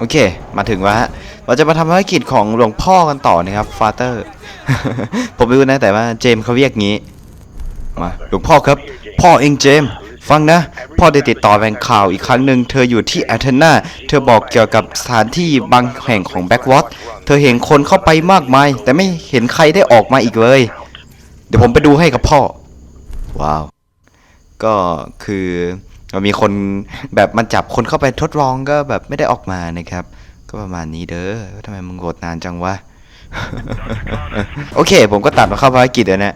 โอเค มาถึงแล้วฮะ เราจะมาทำภารกิจของหลวงพ่อกันต่อนะครับ ฟาเตอร์ ผมไม่รู้นะ แต่ว่าเจมเขาเรียกงี้ มา หลวงพ่อครับ พ่อเองเจม ฟังนะ พ่อได้ติดต่อแหล่งข่าวอีกครั้งหนึ่ง เธออยู่ที่แอธเนา เธอบอกเกี่ยวกับสถานที่บางแห่งของแบ็กวอตเธอเห็นคนเข้าไปมากมาย แต่ไม่เห็นใครได้ออกมาอีกเลย เดี๋ยวผมไปดูให้กับพ่อ ว้าว ก็คือ มันมีคนแบบมันจับคนเข้าไปทดลองก็แบบไม่ได้ออกมานะครับ ก็ประมาณนี้เด้อทำไมมึงโหดนานจังวะ โอเค ผมก็ตัดมาเข้าภารกิจแล้วนะ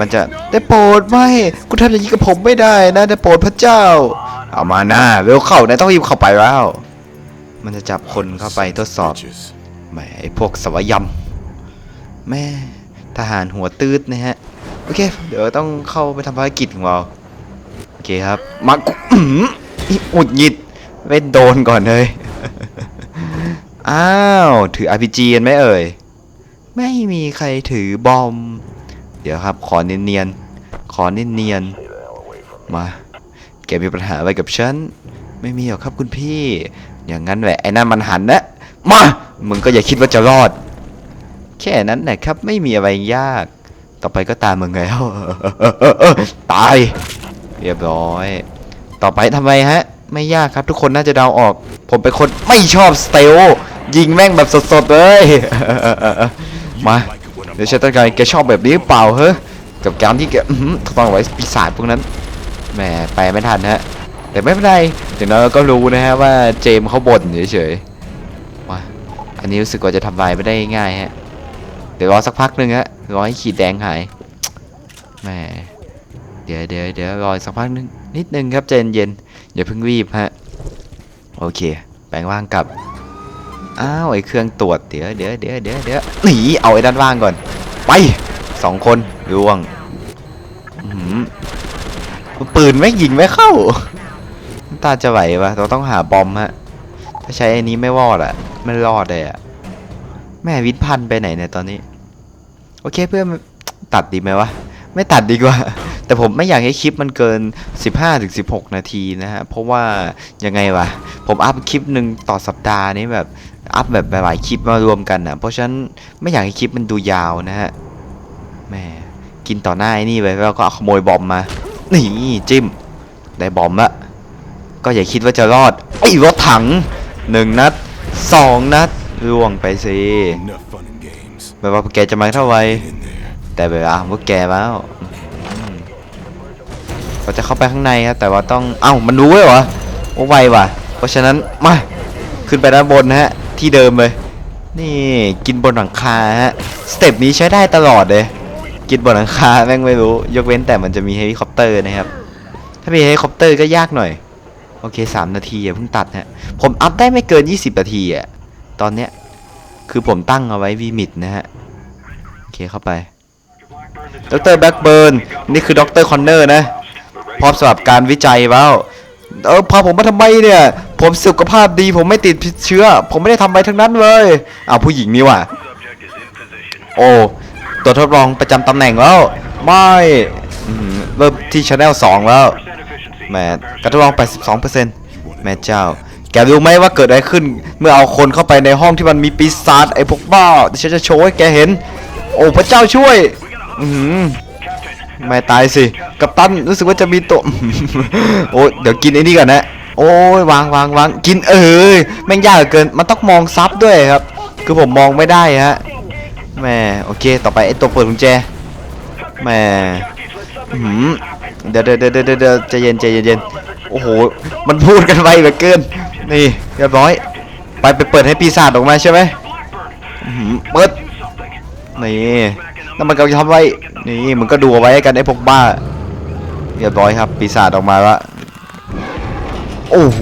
มันจะได้โปรดไม่กูทำอย่างนี้กับผมไม่ได้นะได้โปรดพระเจ้า เอามาหน้าเร็วเข้านะต้องรีบเข้าไปแล้ว มันจะจับคนเข้าไปทดสอบแหมไอพวกสวายำแม่ทหารหัวตืดนะฮะ โอเค เดี๋ยวต้องเข้าไปทำภารกิจของเรา เคครับมาอุดหงิดไม่โดนก่อนเลย อ้าว ถือ RPG กันไหมเอ่ย ไม่มีใครถือบอม เดี๋ยวครับ ขอเนียนๆ ขอเนียนๆ มาแกมีปัญหาอะไรกับฉัน ไม่มีหรอกครับคุณพี่ อย่างนั้นแหละไอ้นั่นมันหันนะ มา มึงก็อย่าคิดว่าจะรอด แค่นั้นนะครับ ไม่มีอะไรยาก ต่อไปก็ตามมึงแล้วตาย เรียบร้อย ต่อไปทำไมฮะ ไม่ยากครับทุกคนน่าจะเดาออก ผมเป็นคนไม่ชอบสเตลยิงแม่งแบบสดๆเลย มาเดี๋ยวฉันต้องการแกชอบแบบนี้เปล่าเฮ้กับการที่แกต้องไว้ปีศาจพวกนั้นแหมแปไม่ทันฮะ แต่ไม่เป็นไรถึงนั้นเราก็รู้นะฮะว่าเจมเขาบ่นเฉยๆมาอันนี้รู้สึกว่าจะทำลายไม่ได้ง่ายฮะ เดี๋ยวรอสักพักหนึ่งฮะรอให้ขีดแดงหายแหม เดี๋ยวเดี๋ยวเดี๋ยวรอสักพักนึงนิดนึงครับใจเย็นๆอย่าเพิ่งรีบฮะโอเค แปลงร่างกลับอ้าวไอ้เครื่องตรวจเดี๋ยวเดี๋ยวเดี๋ยวเดี๋ยวเดี๋ยวหนีเอาไอ้ด้านล่างก่อน ไปสองคนร่วงปืนไม่ยิงไม่เข้าตาจะไหวปะเราต้องหาบอมฮะถ้าใช้อันนี้ไม่วอดอะไม่รอดเลยอะแม่วิทพันไปไหนเนี่ยตอนนี้ โอเคเพื่อนตัดดีไหมวะ ไม่ตัดดีกว่า แต่ผมไม่อยากให้คลิปมันเกิน 15-16 นาทีนะฮะ เพราะว่ายังไงวะ ผมอัพคลิปหนึ่งต่อสัปดาห์นี้แบบอัพแบบหลายๆคลิปมารวมกันนะเพราะฉะนั้นไม่อยากให้คลิปมันดูยาวนะฮะแหม่กินต่อหน้าไอ้นี่ไปแล้วก็เอาขโมยบอมมา นี่จิ้ม ได้บอมละก็อย่าคิดว่าจะรอด ไอ้รถถังหนึ่งนัดสองนัดร่วงไปสิ Enough fun and games. ไม่ว่าพวกแกจะมาเท่าไหร่ In there. แต่เวลาของพวกแกแล้วอืม เราจะเข้าไปข้างในครับแต่ว่าต้องเอ้ามันรู้เลยเหรอโอ้ไวว่ะ เพราะฉะนั้นมาขึ้นไปด้านบนนะฮะที่เดิมเลย นี่กินบนหลังคาฮะสเต็ปนี้ใช้ได้ตลอดเลยกินบนหลังคาแม่งไม่รู้ ยกเว้นแต่มันจะมีเฮลิคอปเตอร์นะครับ ถ้ามีเฮลิคอปเตอร์ก็ยากหน่อย โอเคสามนาทีอย่าเพิ่งตัดฮะผมอัพได้ไม่เกิน 20 นาทีอะตอนเนี้ยคือผมตั้งเอาไว้วีมิดนะฮะ โอเคเข้าไปดรแบ็กเบิร์นนี่คือดรคอนเนอร์นะ พร้อมสำหรับการวิจัยแล้วเออพาผมมาทำไมเนี่ย ผมสุขภาพดี ผมไม่ติดเชื้อ ผมไม่ได้ทำอะไรทั้งนั้นเลยอ้าวผู้หญิงนี่ว่ะโอ้ตัวทดลองประจำตำแหน่งแล้วไม่เริ่มที่ช anel 2 แล้วแหมการทดลอง 82%แม่เจ้า แกรู้ไหมว่าเกิดอะไรขึ้น เมื่อเอาคนเข้าไปในห้องที่มันมีปีศาจไอ้พวกบ้าเดี๋ยวฉันจะโชว์ให้แกเห็น โอ้พระเจ้าช่วย อือหือ ไม่ตายสิ กัปตันรู้สึกว่าจะมีตัวโอ้เดี๋ยวกินไอ้นี่ก่อนนะ โอ้ยวางวางวางกินเออแม่งยากเหลือเกิน มันต้องมองซับด้วยครับ คือผมมองไม่ได้ฮะแม่โอเค ต่อไปไอ้ตัวเปิดกุญแจแม่เดี๋ยวเดี๋ยวเดี๋ยวเดี๋ยวใจเย็นใจเย็นเย็นโอ้โห มันพูดกันไวเหลือเกิน นี่เรียบร้อย ไปไปเปิดให้ปีศาจออกมาใช่ไหมเปิด นี่ แล้วมันก็ทำไว้ นี่มึงก็ดูเอาไว้กันไอ้พวกบ้าเรียบร้อยครับ ปีศาจออกมาละโอ้โห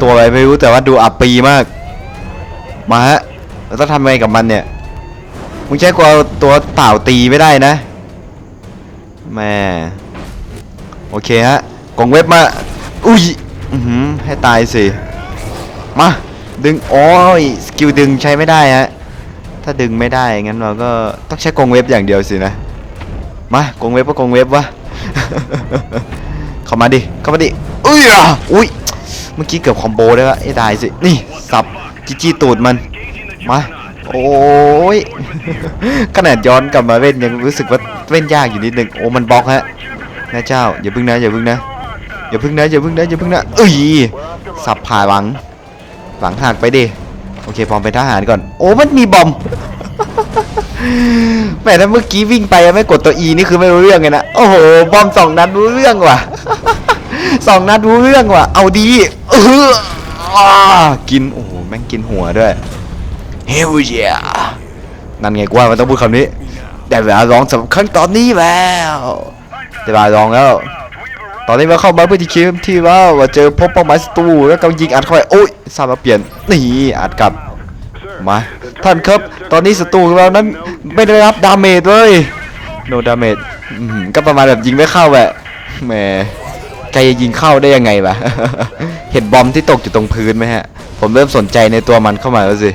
ตัวอะไรไม่รู้แต่ว่าดูอับปีมาก มาฮะเราต้องทำไงกับมันเนี่ยมึงใช้กลัวตัวเปล่าตีไม่ได้นะแม่โอเคฮะกล่องเว็บมา อุ้ยอือหือให้ตายสิ มา ดึง โอ้ย สกิลดึงใช้ไม่ได้ฮะ ถ้าดึงไม่ได้งั้นเราก็ต้องใช้กงเว็บอย่างเดียวสินะ มากงเว็บก็กงเว็บวะ เข้ามาดิ เข้ามาดิ อุ้ยอะอุ้ย เมื่อกี้เกือบคอมโบได้ละไอ้ได้สิ นี่สับจีจีตูดมัน มา โอ้ย ขนาดย้อนกลับมาเล่นยังรู้สึกว่าเล่นยากอยู่นิดนึง โอ้มันบล็อกฮะแม่เจ้า อย่าพึ่งนะ อย่าพึ่งนะ อย่าพึ่งนะ อย่าพึ่งนะ อย่าพึ่งนะเอ้ย สับผ่าหลัง หลังหักไปดิ โอเคปอมเป็นทหารก่อน โอ้มันมีบอมแหมถ้าเมื่อกี้วิ่งไปแล้วไม่กดตัว E นี่คือไม่รู้เรื่องเลยนะโอ้โหบอมสองนัดรู้เรื่องว่ะสองนัดรู้เรื่องว่ะ เอาดีเอออ่ากินโอ้โหแม่งกินหัวด้วยเฮลเยนั่นไงกูว่ามันต้องพูดคำนี้ แต่เวลาร้องสำคัญตอนนี้แล้วแต่เวลาร้องแล้ว ตอนนี้มาเข้ามาเพื่อที่คิมที่ว่าว่าเจอพบเป้าหมายศัตรูแล้วกำยิงอัดเข้าไปโอ้ยสามารถเปลี่ยนนี่อัดกลับมาท่านครับ ตอนนี้ศัตรูของเรานั้นไม่ได้รับดาเมจเลย no damage อื้อหือก็ประมาณแบบยิงไม่เข้าแหละแหมใครจะยิงเข้าได้ยังไงวะเห็นบอมที่ตกอยู่ตรงพื้นไหมฮะ ผมเริ่มสนใจในตัวมันเข้ามาแล้วสิ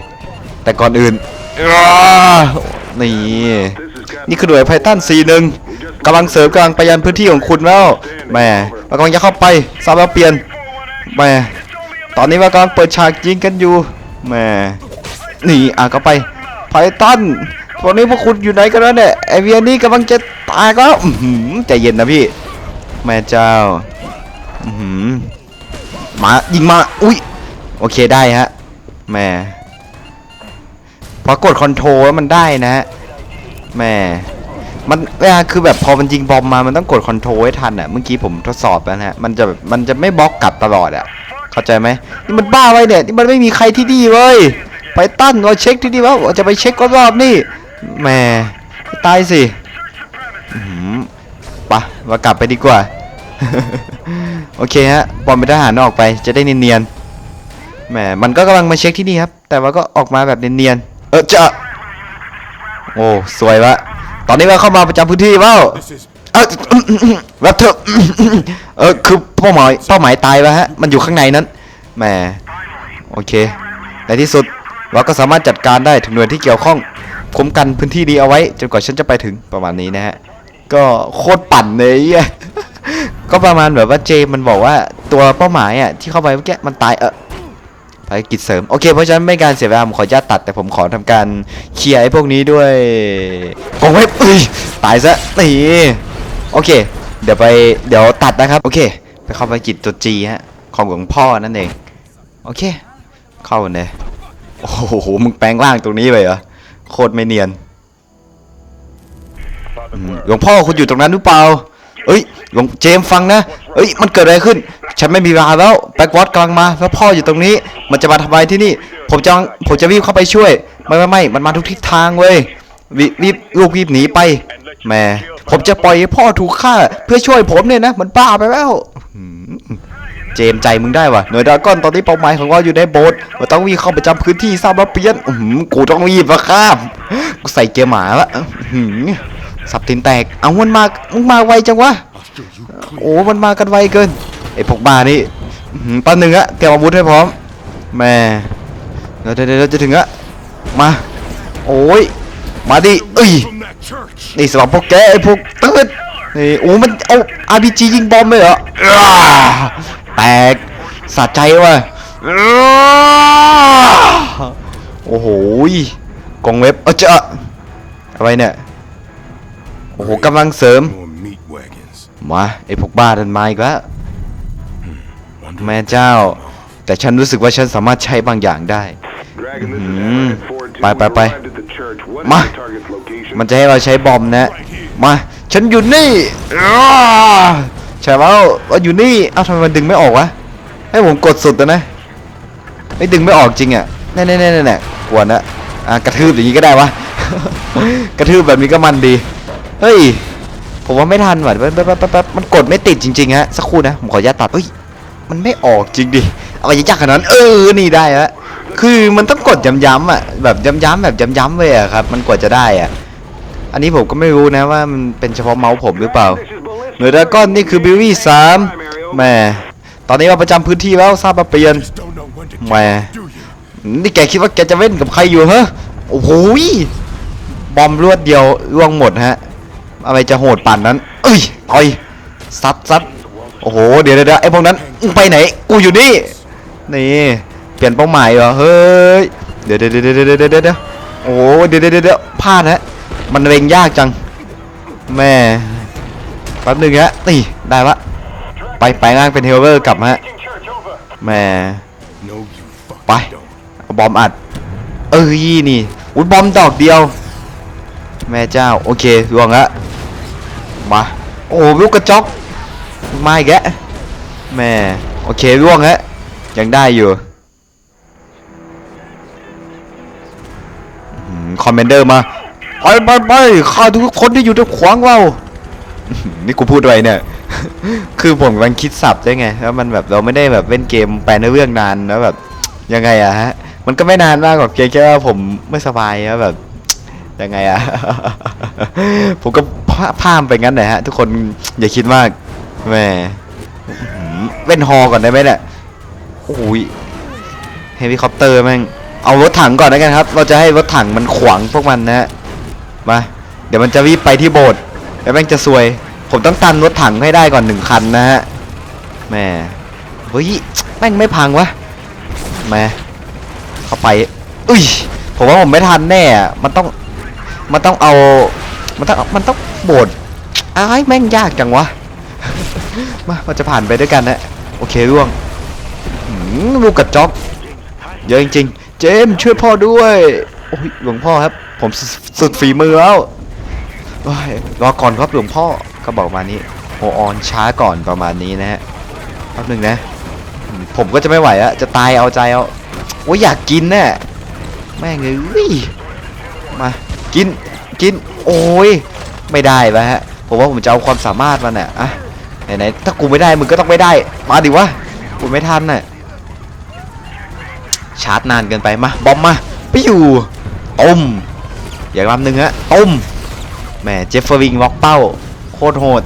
แต่ก่อนอื่นนี่ นี่คือหน่วยไพทัน4 1 กำลังเสริมกำลังไปยันพื้นที่ของคุณแล้วแหม่กำลังจะเข้าไปซาบาเปลี่ยนแหม่ตอนนี้เรากำลังเปิดฉากยิงกันอยู่แหม่นี่อะก็ไปไพทันตอนนี้พวกคุณอยู่ไหนกันแล้วเนี่ยไอเวียนี่กำลังจะตายก็ใจเย็นนะพี่ แม่เจ้าอื้อหือมายิงมาอุ้ยโอเคได้ฮะแม่พอกดคอนโทรลมันได้นะฮะแม่ มันเวลาคือแบบพอมันยิงบอมมามันต้องกดคอนโทรลให้ทันอะเมื่อกี้ผมทดสอบแล้วนะฮะมันจะมันจะไม่บล็อกกลับตลอดอะเข้าใจไหมนี่มันบ้าไวเนี่ยนี่มันไม่มีใครที่ดีเว้ยไปตั้นเราเช็คที่ดีว่าจะไปเช็ครอบๆนี่แหม่ตายสิปะมากลับไปดีกว่า โอเคฮะบอมเป็นทหารออกไปจะได้เนียนๆแหมมันก็กำลังมาเช็คที่นี่ครับ แต่ว่าก็ออกมาแบบเนียนๆเออจะโอ้สวยวะ ตอนนี้เราเข้ามาประจำพื้นที่เปล่าเออแบบเถอะเออคือเป้าหมายเป้าหมายตายแล้วฮะมันอยู่ข้างในนั้นแหมโอเค ในที่สุดเราก็สามารถจัดการได้ถึงหน่วยที่เกี่ยวข้องคุ้มกันพื้นที่นี้เอาไว้จนกว่าฉันจะไปถึงประมาณนี้นะฮะก็โคตรปั่นเลยอะก็ประมาณแบบว่าเจมันบอกว่าตัวเป้าหมายอะที่เข้าไปเมื่อกี้มันตายเออ ภารกิจเสริม โอเค เพราะฉะนั้นไม่การเสียเวลาผมขอญาตตัดแต่ผมขอทำการเคลียร์ไอ้พวกนี้ด้วยกองเว็บเอ้ยตายซะนี่โอเค เดี๋ยวไปเดี๋ยวตัดนะครับ โอเค ไปเข้าภารกิจตัวจีฮะของหลวงพ่อนั่นเอง โอเค เข้าเลยโอ้โหมึงแปลงร่างตรงนี้เลยเหรอโคตรไม่เนียนหลวงพ่อคุณอยู่ตรงนั้นหรือเปล่า เอ้ยหลวงเจมฟังนะเอ้ย มันเกิดอะไรขึ้น ฉันไม่มีเวลาแล้วแบ็กวอตกำลังมาแล้วพ่ออยู่ตรงนี้ มันจะมาทำไรที่นี่ ผมจะผมจะรีบเข้าไปช่วย ไม่ไม่ไม่มันมาทุกทิศทางเว้ยรีบรีบลูกรีบหนีไปแหม่ผมจะปล่อยให้พ่อถูกฆ่า เพื่อช่วยผมเนี่ยนะ มันบ้าไปแล้วเจมใจมึงได้วะหน่วยดราก้อนตอนนี้เป้าหมายของเราอยู่ในโบสถ์เราต้องวิ่งเข้าไปจำพื้นที่ทราบว่าเปลี่ยนอื้อหือกูต้องรีบมาข้ามกูใส่เกียร์หมาละ สับตินแตก เอามันมามึงมาไวจังวะ โอ้มันมากันไวเกินไอ้พวกบ้านี่อื้อหือตอนหนึ่งอะเตรียมอาวุธให้พร้อมแม่เดี๋ยวเดี๋ยวเดี๋ยวจะถึงอะมา โอ้ย มาดิเอ้ย นี่สำหรับพวกแกไอพวกตืดนี่โอ้มันเอา RPG ยิงบอมเลยเหรอแตกสะใจว่ะโอ้โหกองเว็บเออเจะอะไรเนี่ย โอ้โหกำลังเสริม More meat wagons. มาไอ้พวกบ้าดันมาอีกแล้ว Wonder แม่เจ้า แต่ฉันรู้สึกว่าฉันสามารถใช้บางอย่างได้ Dragon, this is Mhm. Allied Ford 2. Bye, bye, We bye. arrived at the church. What is Ma. the target's location? มันจะให้เราใช้บอมนะ มา ฉันอยู่นี่อ้าใช่แล้วว่าอยู่นี่ เอ้าทำไมมันดึงไม่ออกวะ ให้ผมกดสุดแล้วนะไม่ดึงไม่ออกจริงอะแน่แน่แน่แน่กวนนะอะกระทืบอย่างนี้ก็ได้วะ กระทืบแบบนี้ก็มันดี เฮ้ย ผมว่าไม่ทันว่ะแป๊บแป๊บแป๊บมันกดไม่ติดจริงๆฮะ สักครู่นะ ผมขออนุญาตตัดเฮ้ย มันไม่ออกจริงดิ เอาไปยากขนาดนั้น เออ นี่ได้แล้วคือมันต้องกดย้ำๆอะ แบบย้ำๆแบบย้ำๆเลยอะครับ มันกว่าจะได้อะ อันนี้ผมก็ไม่รู้นะว่ามันเป็นเฉพาะเมาส์ผมหรือเปล่าเหนือดาก้อนนี่คือบิลลี่สามแหม่ตอนนี้เราประจำพื้นที่แล้วทราบมาเปลี่ยน Just don't know when to Mẹ. jump, do you? นี่แกคิดว่าแกจะเล่นกับใครอยู่ฮะโอ้โหยบอมรวดเดียวร่วงหมดฮะ อะไรจะโหดป่านนั้น เอ้ยต่อยซัดซัดโอ้โห เดี๋ยวเดี๋ยวไอ้พวกนั้นไปไหน กูอยู่นี่ นี่ เปลี่ยนเป้าหมายเหรอ เฮ้ย เดี๋ยวเดี๋ยวเดี๋ยวเดี๋ยวเดี๋ยวเดี๋ยวโอ้โห เดี๋ยวเดี๋ยวเดี๋ยวพลาดฮะ มันเร็งยากจัง แม่แป๊บหนึงฮะนี่ได้ละ ไปไปง่างเป็นเฮลเวอร์กลับมาฮะ แม่ No, you fucking Bye. don't. เอาบอมอัด เอ้ยนี่ อุ้ยบอมดอกเดียว แม่เจ้า โอเคล่วงละ มาโอ้ลูกกระจอกมาอีกแล้วแม่โอเคล่วงแล้วยังได้อยู่คอมเมนเดอร์มาไปไปไปฆ่าทุกคนที่อยู่ตรงขวางเรานี่กูพูดไว้เนี่ย คือผมกำลังคิดสับได้ไงแล้วมันแบบเราไม่ได้แบบเล่นเกมแปลในเรื่องนานแล้วแบบยังไงอะฮะ มันก็ไม่นานมากหรอกเพียงแค่ว่าผมไม่สบายแล้วแบบยังไงอะผมก็ พาพามไปงั้นหน่อยฮะ ทุกคนอย่าคิดมากแหม่เล่นฮอก่อนได้ไหมเนี่ยโอ้ยเฮลิคอปเตอร์แม่งเอารถถังก่อนแล้วกันครับ เราจะให้รถถังมันขวางพวกมันนะฮะมาเดี๋ยวมันจะรีบไปที่โบสถ์แล้วแม่งจะซวย ผมต้องตันรถถังให้ได้ก่อนหนึ่งคันนะฮะแหม่เฮ้ยแม่งไม่พังวะแหม่เข้าไปอุ้ยผมว่าผมไม่ทันแน่ มันต้องมันต้องเอา มันต้องมันต้องโบดอ้ายแม่งยากจังวะ มาเราจะผ่านไปด้วยกันนะโอเคร่วงลูกกระจอกเยอะจริงๆ เจมส์ช่วยพ่อด้วยโอ้ยหลวงพ่อครับ ผมสุดฝีมือแล้วรอก่อนครับหลวงพ่อก็บอกมานี้โอออนช้าก่อนประมาณนี้นะฮะแป๊บนึงนะ ผมก็จะไม่ไหวอะจะตายเอาใจเอาโอ้ยอยากกินแน่แม่งเอ้ยมากิน กิน โอ้ย ไม่ได้แล้วฮะ ผมว่าผมจะเอาความสามารถมันน่ะอะไหนๆถ้ากูไม่ได้มึงก็ต้องไม่ได้ มาดิวะ กูไม่ทันน่ะ ชาร์จนานเกินไป มา บอมมา ไปิ้วต้มอย่างลำหนึ่งฮะต้มแหมเจฟเฟอร์วิงล็อกเป้า โคตรโหด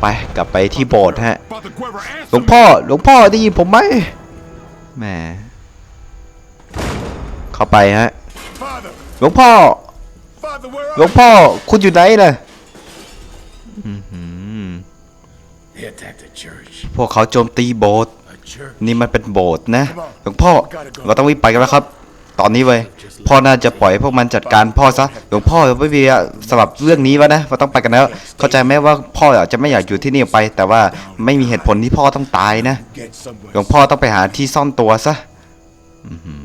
ไปกลับไปที่โบสถ์ฮะ หลวงพ่อ หลวงพ่อได้ยินผมไหมแหม เข้าไปฮะ หลวงพ่อ หลว are งพ่อคุณอยู่ไหนน่ะอื้อหือ They attacked the church. พวกเขาโจมตีโบสถ์ A church. นี่มันเป็นโบสถ์นะหลวงพ่อเราต้องรีบไปกันแล้วครับ ตอนนี้เว้ยพ่อน่าจะปล่อยให้พวกมันจัดการพ่อซะหลวงพ่อไม่มีสำหรับเรื่องนี้วะนะเราต้องไปกันแล้ว เข้าใจไหมว่าพ่ออาจจะไม่อยากอยู่ที่นี่ไป แต่ว่าไม่มีเหตุผลที่พ่อต้องตายนะ Get somewhere. หลวงพ่อต้องไปหาที่ซ่อนตัวซะ I need you.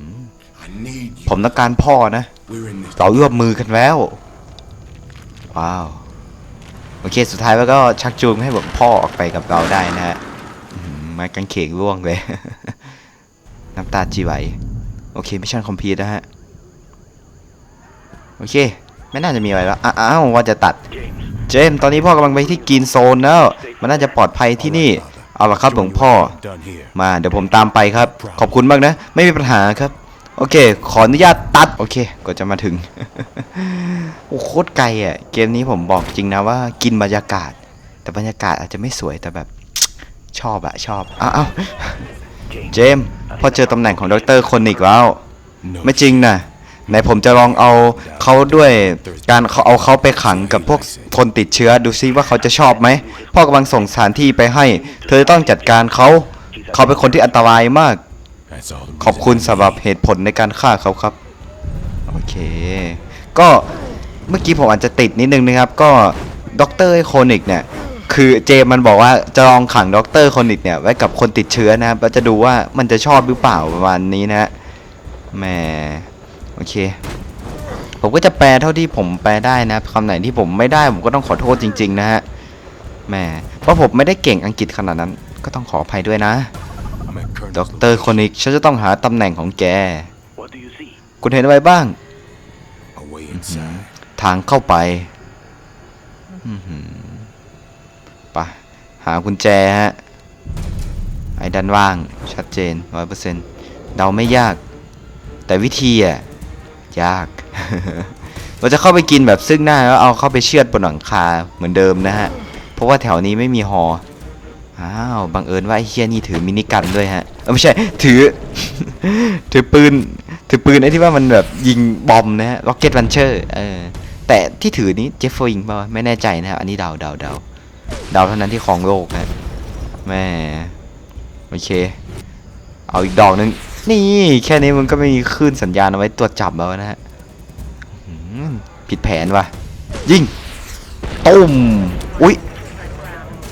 ผมต้องการพ่อนะ We're in this. เราร่วมมือกันแล้ว ว้าว โอเค สุดท้ายแล้วก็ชักจูงให้ผมพ่อออกไปกับเราได้นะฮะอื้อหือไม้กางเขงร่วงเลย น้ำตาจีไหว โอเคมิชชั่นคอมพลีทนะฮะ โอเค ไม่น่าจะมีอะไรแล้ว อ้าวว่าจะตัด เจมส์ตอนนี้พ่อกำลังไปที่กรีนโซนแล้ว มันน่าจะปลอดภัยที่นี่เอาละครับหลวงพ่อ Done here. มาเดี๋ยวผมตามไปครับ ขอบคุณมากนะ ไม่มีปัญหาครับ โอเค ขออนุญาตตัด โอเคก็จะมาถึง โอ้โคตรไกลอะ เกมนี้ผมบอกจริงนะว่ากินบรรยากาศ แต่บรรยากาศอาจจะไม่สวยแต่แบบ ชอบอะชอบอ้าวเจมพอเจอตำแหน่งของดรคนอีกแล้ว ไม่จริงนะไหนผมจะลองเอาเขาด้วยการเขาเอาเขาไปขังกับพวกคนติดเชื้อดูซิว่าเขาจะชอบไหมพ่อกำลังส่งสถานที่ไปให้ เธอต้องจัดการเขา เขาเป็นคนที่อันตรายมาก ขอบคุณสำหรับเหตุผลในการฆ่าเขาครับ โอเค ก็เมื่อกี้ผมอาจจะติดนิดนึงนะครับ ก็ด็อกเตอร์โคนิกเนี่ย คือเจมันบอกว่าจะลองขังด็อกเตอร์โคนิกเนี่ยไว้กับคนติดเชื้อนะครับแล้วจะดูว่ามันจะชอบหรือเปล่าประมาณนี้นะฮะแหมโอเค ผมก็จะแปลเท่าที่ผมแปลได้นะคำไหนที่ผมไม่ได้ผมก็ต้องขอโทษจริง ๆ นะฮะแหมเพราะผมไม่ได้เก่งอังกฤษขนาดนั้น ก็ต้องขออภัยด้วยนะ ด็อกเตอร์โคนิกฉันจะต้องหาตำแหน่งของแก What do you see? คุณเห็นอะไรบ้าง A way inside. ทางเข้าไปอื้อหือไปะหากุญแจฮะ ไอ้ด้านว่าง ชัดเจนร้อยเปอร์เซ็นต์เดาไม่ยาก แต่วิธีอะ ยาก เราจะเข้าไปกินแบบซึ่งหน้าแล้วเอาเข้าไปเชือดบนหลังคาเหมือนเดิมนะฮะ เพราะว่าแถวนี้ไม่มีฮอ อ้าวบังเอิญว่าไอ้เฮียนี่ถือมินิกันด้วยฮะไม่ใช่ถือ ถือปืน ถือปืนไอ้ที่ว่ามันแบบยิงบอมนะฮะ rocket launcher เออแต่ที่ถือนี้เจฟฟ์วิงป่าไม่แน่ใจนะครับอันนี้เดาเดาเดาเดาเท่านั้นที่ครองโลกฮะแม่โอเค เอาอีกดอกหนึ่งนี่แค่นี้มันก็ไม่มีคลื่นสัญญาณเอาไว้ตรวจจับแล้วนะฮะผิดแผนว่ะยิงตุ้มอุ๊ย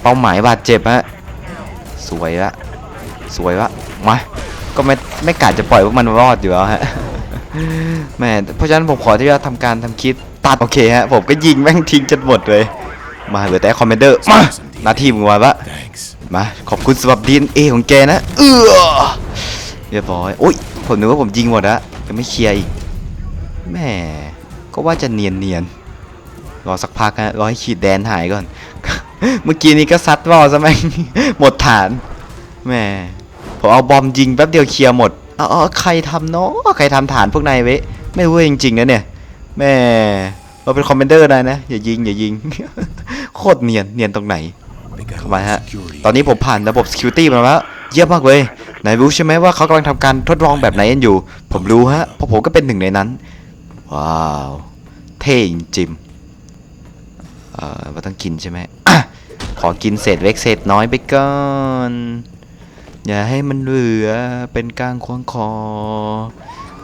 เป้าหมายบาดเจ็บฮะ สวยละสวยละมาก็ไม่ไม่กาดจะปล่อยพวกมันรอดอยู่แล้วฮะแม่เพราะฉะนั้นผมขอที่จะทำการทำคลิปตัดโอเคฮะผมก็ยิงแม่งทิ้งจนหมดเลย มาเหลือแต่คอมเมนเดอร์มาหน้าที่มึงวะวะมาขอบคุณสำหรับ DNA ของแกนะเออเรียบร้อยโอ้ยผมนึกว่าผมยิงหมดล้วยังไม่เคลียร์อีกแม่ก็ว่าจะเนียนเนียนรอสักพักฮะรอให้ขีดแดนหายก่อน เมื่อกี้นี้ก็ซัดวอลซะแม่งหมดฐานแหม่ผมเอาบอมยิงแป๊บเดียวเคลียร์หมดเออใครทำเนาะใครทำฐานพวกนายไว้ไม่รู้จริงๆนะเนี่ยแม่เราเป็นคอมเมนเดอร์นายนะอย่ายิงอย่ายิงโคตรเนียนเนียนตรงไหนเข้ามาฮะตอนนี้ผมผ่านระบบ security มาแล้วเยี่ยมมากเลยนายรู้ใช่ไหมว่าเขากำลังทำการทดลองแบบไหนกันอยู่ ผมรู้ฮะเพราะผมก็เป็นหนึ่งในนั้น ว้าว เท่จริงๆเอ่อว่าต้องกินใช่ไหม ขอกินเศษเล็กเศษน้อยไปก่อน อย่าให้มันเหลือเป็นกลางควงคอ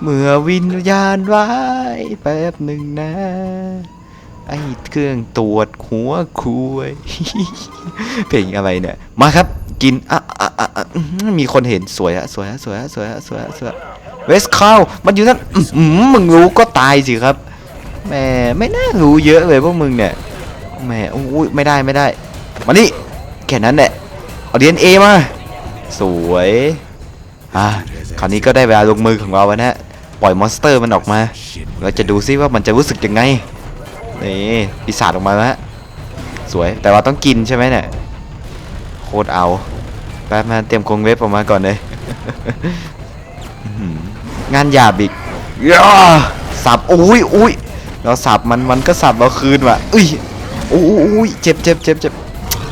เมื่อวิญญาณร้ายแป๊บหนึ่งนะ ไอ้เครื่องตรวจหัวคุยเพลงอะไรเนี่ย มาครับกินอะอะอะมีคนเห็นสวยอะสวยอะสวยอะสวยอะสวยอะสวยอะเวสคาวมันอยู่นั่นมึงรู้ก็ตายสิครับแหม่ไม่น่ารู้เยอะเลยพวกมึงเนี่ยแหม่อุ้ยไม่ได้ไม่ได้ มานี่แค่นั้นแหละเอาดีเอ็นเอมา สวยอะคราวนี้ก็ได้เวลาลงมือของเราแล้วนะปล่อยมอนสเตอร์มันออกมา Shit. เราจะดูซิว่ามันจะรู้สึกยังไงนี่ปีศาจออกมาแล้วฮะสวยแต่ว่าต้องกินใช่ไหมเนี่ยโคตรเอาแป๊บมาเตรียมกรงเว็บออกมาก่อนเลยงานหยาบอีกย่าสับอุ้ยอุ้ยเราสับมันมันก็สับเราคืนว่ะอุ้ยอุ้ยอุ้ยเจ็บเจ็บเจ็บเจ็บ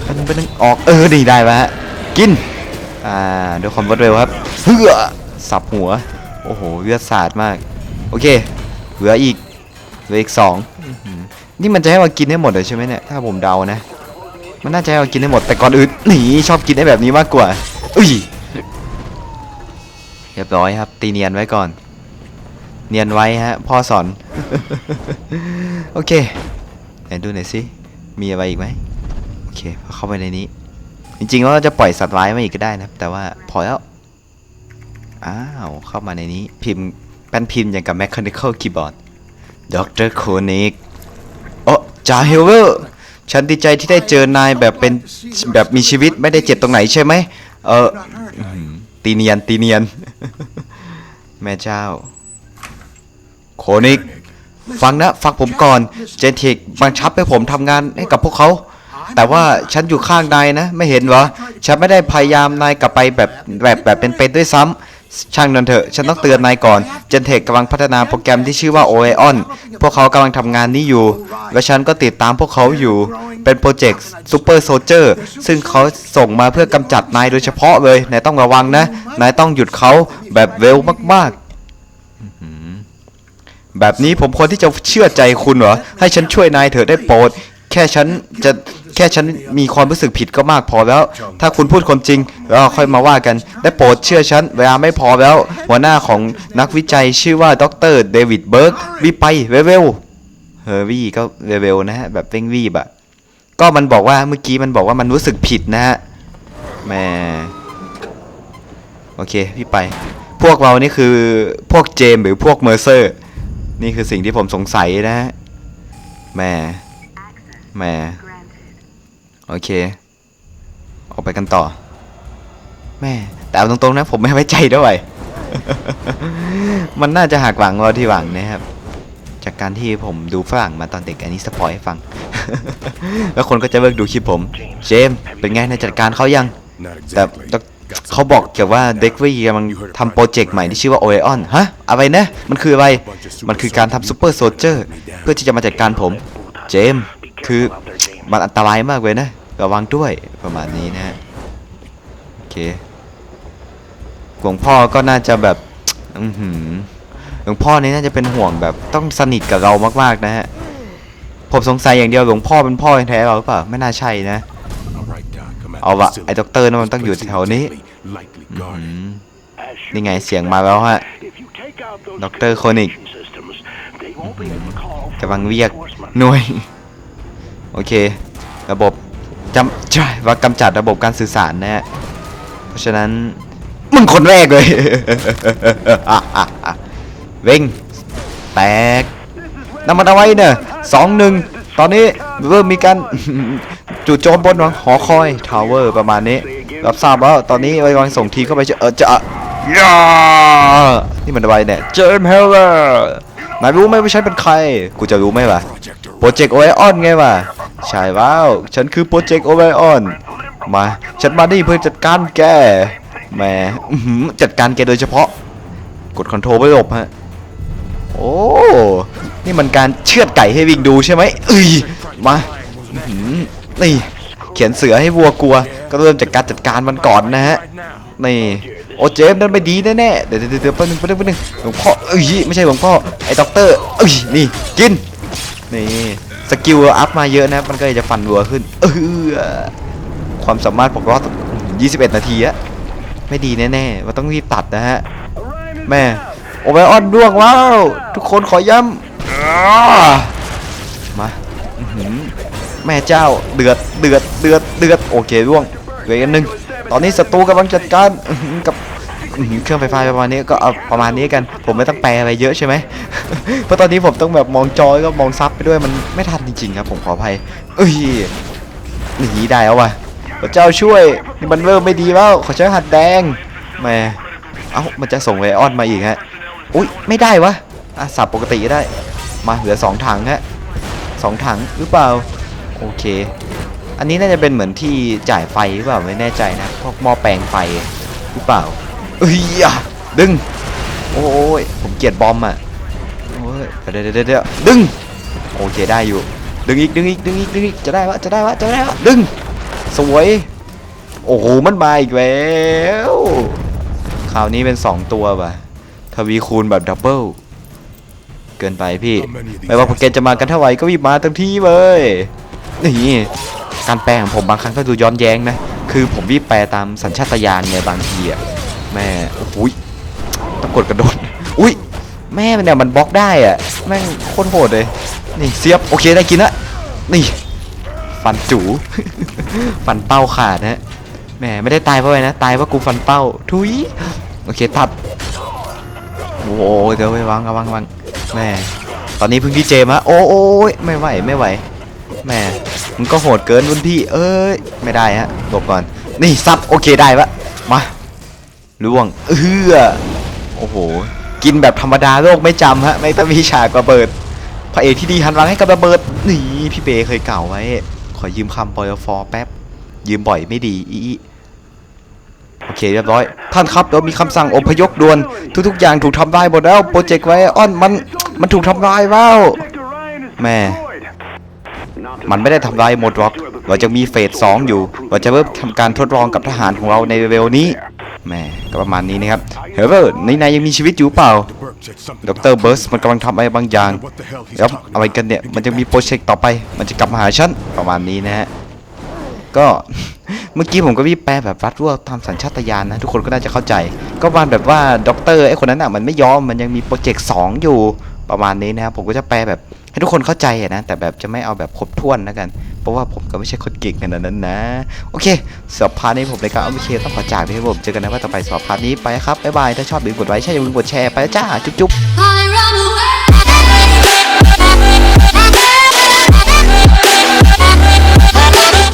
ไปนึงไปนึงออก เออดีได้ปะฮะ กิน อ่าด้วยความรวดเร็วครับเฮือสับหัว โอ้โหเลือดสาดมาก โอเค เหลืออีก เหลืออีกสองนี่มันจะให้เรากินให้หมดเลยใช่ไหมเนี่ย ถ้าผมเดานะ มันน่าจะให้เรากินให้หมด แต่ก่อนอื่นหนีชอบกินไอ้แบบนี้มากกว่า อุ้ย เรียบร้อยครับ ตีเนียนไว้ก่อน เนียนไว้ฮะ พ่อสอน โอเค ไหนดูหน่อยสิ มีอะไรอีกไหม อเคเข้าไปในนี้ จริงๆแล้วเราจะปล่อยสัตว์ร้ายมาอีกก็ได้นะแต่ว่าพอแล้ว อ้าวเข้ามาในนี้พิมพ์แป้นพิมพ์อย่างกับ Mechanical Keyboard ดรโคนิกโอ้จ่าเฮลเวอร์ฉันดีใจที่ได้เจอนายแบบเป็นแบบมีชีวิตไม่ได้เจ็บตรงไหนใช่ไหมเออตีเนียนตีเนียน แม่เจ้า โคนิก ฟังนะ ฟังผมก่อน เจนเทคบังคับให้ผมทำงานให้กับพวกเขา แต่ว่าฉันอยู่ข้างนายนะ ไม่เห็นเหรอ ฉันไม่ได้พยายามนายกลับไปแบบแบบแบบเป็นๆด้วยซ้ำช่างนันเถอะ ฉันต้องเตือนนายก่อน เจนเทคกำลังพัฒนาโปรแกรมที่ชื่อว่า OAON พวกเขากำลังทำงานนี้อยู่ และฉันก็ติดตามพวกเขาอยู่ เป็นโปรเจกต์ Super Soldier ซึ่งเขาส่งมาเพื่อกำจัดนายโดยเฉพาะเลย นายต้องระวังนะ นายต้องหยุดเขาแบบเร็วมากๆ แบบนี้ผมควรที่จะเชื่อใจคุณเหรอ ให้ฉันช่วยนายเถอะได้โปรด แค่ฉันจะ แค่ฉันมีความรู้สึกผิดก็มากพอแล้ว ถ้าคุณพูดความจริงเราค่อยมาว่ากัน ได้โปรดเชื่อฉัน เวลาไม่พอแล้ว หัวหน้าของนักวิจัยชื่อว่าดรเดวิดเบิร์กรีบไปเร็วๆเฮอร์วี่ก็เร็วๆนะฮะ แบบเร่งรีบอะก็มันบอกว่าเมื่อกี้มันบอกว่ามันรู้สึกผิดนะฮะแหม่โอเคพี่ไป พวกเรานี่คือพวกเจมส์หรือพวกเมอร์เซอร์ นี่คือสิ่งที่ผมสงสัยนะฮะแหม่แหม่ โอเค ออกไปกันต่อ แม่ แต่เอาตรงๆนะผมไม่ไว้ใจด้วย มันน่าจะหักหวังเราที่หวังนะครับ จากการที่ผมดูฝรั่งมาตอนเด็กอันนี้สปอยให้ฟัง แล้วคนก็จะเลิกดูคลิปผม เจมส์เป็นไงในายจัดการเขายัง Not แต่ exactly. แต่เขาบอกเกี่ยวว่าเด็กวี่กำลังทำโปรเจกต์ใหม่ที่ชื่อว่า Oeon ฮะอะไรนะ มันคืออะไร มันคือการทำซูเปอร์โซ i เจอร์เพื่อที่จะมาจัดการผม เจมส์คือมันอันตรายมากเลยนะ ระวังด้วยประมาณนี้นะโอเคหลวงพ่อก็น่าจะแบบอือหือหลวงพ่อนี่น่าจะเป็นห่วงแบบต้องสนิทกับเรามากๆนะฮะผมสงสัยอย่างเดียวหลวงพ่อเป็นพ่อแท้เราหรือเปล่าไม่น่าใช่นะเอาวะไอ้ด็อกเตอร์นั่นมันต้องอยู่แถวนี้นี่ไงเสียงมาแล้วฮะด็อกเตอรโคนิกกำลังเรียกหน่วย โอเค ระบบ จำใช่ว่ากำจัดระบบการสื่อสารนะฮะเพราะฉะนั้นมึงคนแรกเลยเว้งแตกน้ำมันเอาไว้เนอะสองหนึ่งตอนนี้เริ่มมีการจู่โจมบนหอคอยทาวเวอร์ประมาณนี้ รับทราบแล้วตอนนี้ไว้กำลังส่งทีมเข้าไปจะเออจะย่านี่มันอะไรเนี่ยเจมเฮลเลอร์นายรู้ไหมว่าฉันเป็นใคร กูจะรู้ไหมวะ Project โปรเจกต์โอไอออนไงวะ ใช่แล้วฉันคือโปรเจกต์โอไอออน มา ฉันมานี่เพื่อจัดการแกแหมจัดการแกโดยเฉพาะ กดคอนโทรลไว้หลบฮะ โอ้ นี่มันการเชือดไก่ให้วิ่งดูใช่ไหมเอ้ย มาหือนี่ เขียนเสือให้วัวกลัว ก็เริ่มจากการจัดการมันก่อนนะฮะ นี่ โอ้เจมนั่นไม่ดีแน่ๆ เดี๋ยวเดี๋ยวเดี๋ยวแป๊บนึงแป๊บนึงแป๊บนึงหลวงพ่อเอ้ย ไม่ใช่หลวงพ่อ ไอ้ด็อกเตอร์เอ้ย นี่ กิน นี่ สกิลอัพมาเยอะนะมันก็เลยจะฟันรัวขึ้นเออความสามารถผมรอด21 นาทีอะไม่ดีแน่ๆมันต้องรีบตัดนะฮะ แม่โอไบอร์ออนร่วงแล้วทุกคนขอย้ำมาแม่เจ้าเดือดเดือดเดือดเดือดโอเคร่วงเหลืออีกนึงตอนนี้ศัตรูกำลังจัดการกับ เครื่องไฟฟ้าประมาณนี้ก็เอาประมาณนี้กัน ผมไม่ต้องแปลอะไรเยอะใช่ไหมเพราะตอนนี้ผมต้องแบบมองจอยก็มองซับไปด้วยมันไม่ทันจริงๆครับผมขออภัยเอ้ยหนีได้แล้ววะพระเจ้าช่วยนี่มันเริ่มไม่ดีแล้วขอใช้หัดแดงแหม่เอ้ามันจะส่งไวออนมาอีกฮะอุ้ยไม่ได้วะอะสับปกติได้ มาเหลือสองถังฮะสองถังหรือเปล่าโอเค อันนี้น่าจะเป็นเหมือนที่จ่ายไฟหรือเปล่าไม่แน่ใจนะพวกหม้อแปลงไฟหรือเปล่า เอ้ยอะดึง โอ้ยผมเกลียดบอมอะโอ้ยเดี๋ยวเดี๋ยวเดี๋ยวดึง โอเคได้อยู่ ดึงอีกดึงอีกดึงอีกดึงอีกจะได้วะจะได้วะจะได้วะดึง สวย โอ้โหมันมาอีกแล้วคราวนี้เป็น 2 ตัวป่ะทวีคูณแบบดับเบิลเกินไปพี่ ไม่ว่าโปรแกรมจะมากันเท่าไหร่ก็รีบมาเต็มที่เลยนี่การแปลของผมบางครั้งก็ดูย้อนแย้งนะ คือผมรีบแปลตามสัญชาตญาณไงบางทีอะ แม่โอ้ยต้องกดกระโดดอุ้ยแม่มันเนี่ยมันบล็อกได้อะแม่งโคตรโหดเลยนี่เสียบโอเคได้กินละนี่ฟันจูฟันเป้าขาดนะแหมไม่ได้ตายเพราะอะไรนะตายเพราะกูฟันเป้าทุยโอเคตัดโอ้โหเดี๋ยวไปวางวังวังแม่ตอนนี้เพึ่งที่เจมาโอ้โอยไม่ไหวไม่ไหวแม่มึงก็โหดเกินรุ่นพี่ เอ้ยไม่ได้ฮะหลบก่อน นี่ซับโอเคได้ปะมา ล่วงเอือโอ้โห กินแบบธรรมดาโลกไม่จำฮะ ไม่ต้องมีฉากระเบิด พระเอกที่ดีหันหลังให้กับระเบิด นี่พี่เบเคยกล่าวไว้ ขอยืมคำปอยฟอแป๊บ ยืมบ่อยไม่ดีอีโอเคเรียบร้อย ท่านครับเรามีคำสั่งอพยพด่วน ทุก ๆ อย่างถูกทำลายหมดแล้ว โปรเจกต์ไว้ออนมันมันถูกทำลายแล้วแม่มันไม่ได้ทำลายหมดหรอก เราจะมีเฟสสองอยู่ เราจะเริ่มทำการทดลองกับทหารของเราในเร็วนี้ แม่ก็ประมาณนี้นะครับเฮ้ยในนายยังมีชีวิตอยู่เปล่าดรเบิร์สมันกำลังทำอะไรบางอย่างแล้วอะไรกันเนี่ยมันจะมีโปรเจกต์ต่อไป มันจะกลับมาหาฉันประมาณนี้นะฮะก็เมื่อกี้ผมก็วิแปลแบบรัดรวบตามสัญชาตญาณนะ ทุกคนก็น่าจะเข้าใจ ก็วันแบบว่าด็อกเตอร์ไอ้คนนั้นอะมันไม่ยอมมันยังมีโปรเจกต์สองอยู่ประมาณนี้นะครับผมก็จะแปลแบบให้ทุกคนเข้าใจนะแต่แบบจะไม่เอาแบบครบถ้วนแล้วกัน เพราะว่าผมก็ไม่ใช่คนเก่งขนาดนั้นนะ โอเคสอบพาร์ทนี้ผมในการเอาไปเคต้องขอจากด้วยครับผมเจอกันนะว่าต่อไปสอบพาร์ทนี้ไปครับบ๊ายบายถ้าชอบอย่าลืมกดไลค์ใช่อย่าลืมกดแชร์ไปจ้าจุ๊บๆ